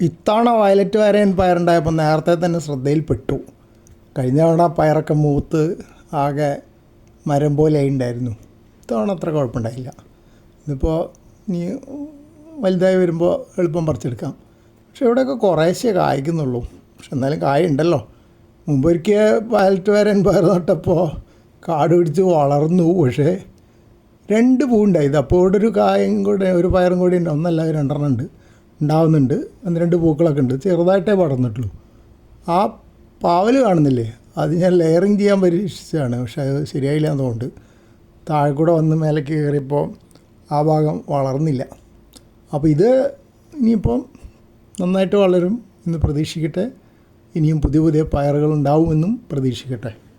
ഇത്തവണ വയലറ്റ് വരയൻ പയറുണ്ടായപ്പോൾ നേരത്തെ തന്നെ ശ്രദ്ധയിൽപ്പെട്ടു. കഴിഞ്ഞ തവണ പയറൊക്കെ മൂത്ത് ആകെ മരം പോലെ ഉണ്ടായിരുന്നു ഇത്തവണ അത്ര കുഴപ്പമുണ്ടായില്ല. ഇതിപ്പോൾ ഇനി വലുതായി വരുമ്പോൾ എളുപ്പം പറിച്ചെടുക്കാം. പക്ഷെ ഇവിടെയൊക്കെ കുറേശ്ശേ കായ്ക്കുന്നുള്ളൂ. പക്ഷെ എന്നാലും കായ ഉണ്ടല്ലോ. മുമ്പൊരിക്കൽ വയലറ്റ് വരൻ പയർ നട്ടപ്പോൾ കാട് പിടിച്ച് വളർന്നു. പക്ഷേ രണ്ട് പൂവുണ്ടായി. ഇത് അപ്പോൾ ഇവിടെ ഒരു കായും കൂടെ ഒരു പയറും കൂടി ഉണ്ട്. ഒന്നല്ല രണ്ടെണ്ണം ഉണ്ട്. ഉണ്ടാവുന്നുണ്ട്. ഒന്ന് രണ്ട് പൂക്കളൊക്കെ ഉണ്ട്. ചെറുതായിട്ടേ പടർന്നിട്ടുള്ളൂ ആ പാവൽ കാണുന്നില്ലേ? അത് ഞാൻ ലെയറിങ് ചെയ്യാൻ പരീക്ഷിച്ചതാണ്. പക്ഷേ അത് ശരിയായില്ല എന്നുകൊണ്ട് താഴെ കൂടെ വന്ന് മേലെ കയറിയപ്പോൾ ആ ഭാഗം വളർന്നില്ല. അപ്പോൾ ഇത് ഇനിയിപ്പം നന്നായിട്ട് വളരും എന്ന് പ്രതീക്ഷിക്കട്ടെ. ഇനിയും പുതിയ പുതിയ പയറുകൾ ഉണ്ടാവുമെന്നും പ്രതീക്ഷിക്കട്ടെ.